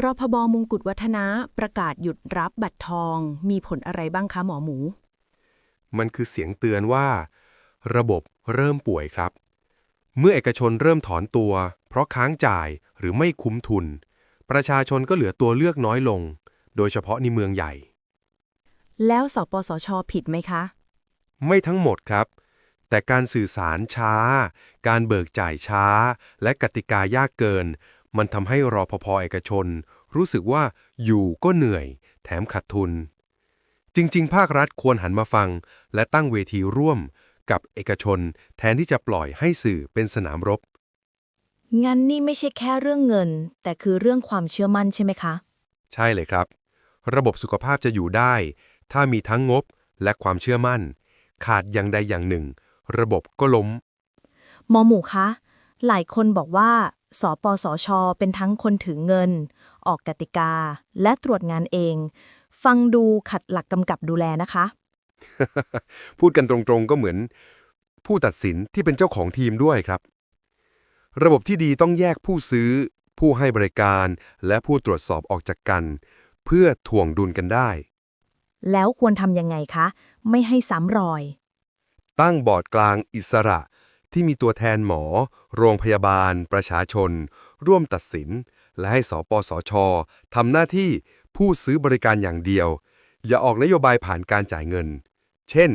รพบมงกุฎวัฒนะประกาศหยุดรับบัตรทอง มีผลอะไรบ้างคะหมอหมู มันคือเสียงเตือนว่า ระบบเริ่มป่วยครับ เมื่อเอกชนเริ่มถอนตัว เพราะค้างจ่ายหรือไม่คุ้มทุน ประชาชนก็เหลือตัวเลือกน้อยลง โดยเฉพาะในเมืองใหญ่ แล้วสปสชผิดไหมคะ ไม่ทั้งหมดครับ แต่การสื่อสารช้า การเบิกจ่ายช้า และกติกายากเกิน มันทำให้รอพพเอกชน รู้สึกว่าอยู่ก็เหนื่อย แถมขาดทุน จริง ๆ ภาครัฐควรหันมาฟัง และตั้งเวทีร่วมกับเอกชน แทนที่จะปล่อยให้สื่อเป็นสนามรบ งั้นนี่ไม่ใช่แค่เรื่องเงิน แต่คือเรื่องความเชื่อมั่นใช่ไหมคะ ใช่เลยครับ ระบบสุขภาพจะอยู่ได้ ถ้ามีทั้งงบและความเชื่อมั่น ขาดอย่างใดอย่างหนึ่ง ระบบก็ล้ม หมอหมูคะ หลายคนบอกว่า สปสช เป็นทั้งคนถือเงิน ออกกติกา และตรวจงานเอง ฟังดูขัดหลักกำกับดูแลนะคะ พูดกันตรงๆก็เหมือน ผู้ตัดสินที่เป็นเจ้าของทีมด้วยครับ ระบบที่ดีต้องแยกผู้ซื้อ ผู้ให้บริการ และผู้ตรวจสอบออกจากกัน เพื่อถ่วงดุลกันได้ แล้วควรทำยังไงคะ ไม่ให้ซ้ำรอย ตั้งบอร์ดกลางอิสระ ที่มีตัวแทนหมอ โรงพยาบาล ประชาชน ร่วมตัดสิน และให้สปสชทำหน้าที่ผู้ซื้อบริการอย่างเดียว อย่าออกนโยบายผ่านการจ่ายเงิน เช่น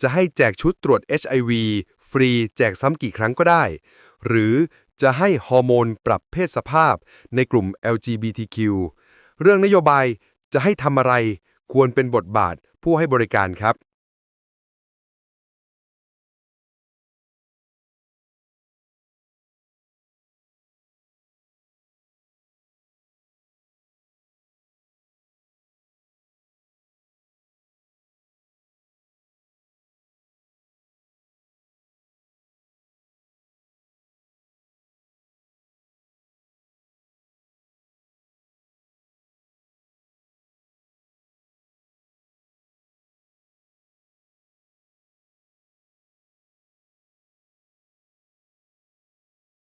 จะให้แจกชุดตรวจ HIV ฟรีแจกซ้ำกี่ครั้งก็ได้ หรือจะให้ฮอร์โมนปรับเพศสภาพในกลุ่ม LGBTQ เรื่องนโยบายจะให้ทำอะไรควรเป็นบทบาทผู้ให้บริการครับ